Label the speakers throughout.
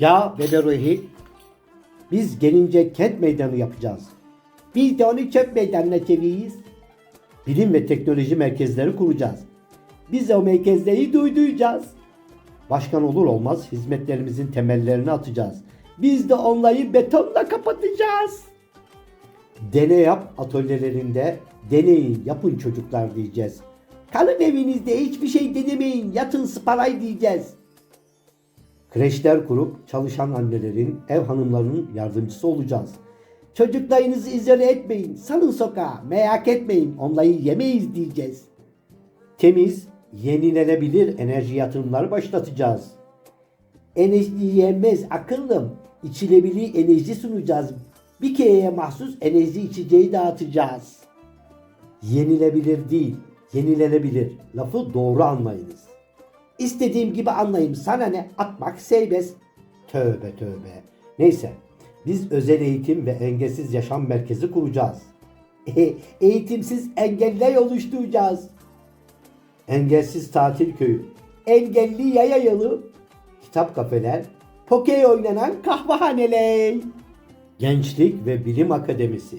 Speaker 1: Ya Bebe Ruhi, biz gelince kent meydanı yapacağız. Biz de onu çöp meydanına çeviriyiz. Bilim ve teknoloji merkezleri kuracağız. Biz o merkezleri duyduracağız. Başkan olur olmaz hizmetlerimizin temellerini atacağız. Biz de onları betonla kapatacağız. Deney yap atölyelerinde deneyin yapın çocuklar diyeceğiz. Kalın evinizde hiçbir şey denemeyin yatın sıparay diyeceğiz. Kreşler kurup çalışan annelerin, ev hanımlarının yardımcısı olacağız. Çocuklarınızı izole etmeyin, salın sokağa, merak etmeyin, onları yemeyiz diyeceğiz. Temiz, yenilenebilir enerji yatırımları başlatacağız. Enerji yenmez akıllım, içilebilir enerji sunacağız. Bir kereye mahsus enerji içeceği dağıtacağız. Yenilebilir değil, yenilenebilir. Lafı doğru anlayınız. İstediğim gibi anlayayım. Sana ne? Atmak serbest. Tövbe tövbe. Neyse. Biz özel eğitim ve engelsiz yaşam merkezi kuracağız. E, eğitimsiz engeller oluşturacağız. Engelsiz tatil köyü. Engelli yaya yolu. Kitap kafeler. Poker oynanan kahvehaneler. Gençlik ve Bilim Akademisi.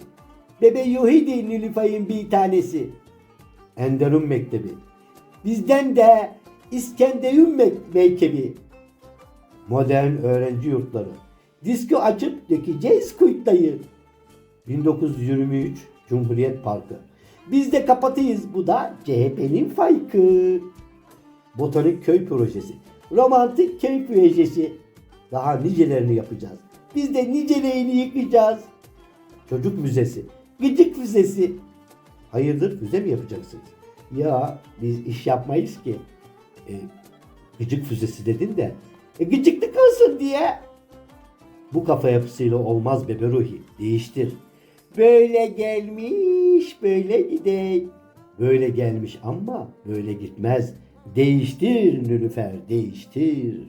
Speaker 1: Bebe Yuhidi Nilüfer'in bir tanesi. Enderun Mektebi. Bizden de İskenderun Mektebi. Modern öğrenci yurtları. Disko açıp dökeceğiz kuytlayı. 1923 Cumhuriyet Parkı. Biz de kapatıyız bu da CHP'nin faykı. Botanik köy projesi. Romantik köy projesi. Daha nicelerini yapacağız. Biz de nicelerini yıkacağız. Çocuk müzesi. Gıcık müzesi. Hayırdır füze mi yapacaksınız? Ya biz iş yapmayız ki. E, gıcık füzesi dedin de. E, gıcıklık olsun diye. Bu kafa yapısıyla olmaz bebe Ruhi. Değiştir. Böyle gelmiş, böyle gidey. Böyle gelmiş ama böyle gitmez. Değiştir Nülüfer, değiştir.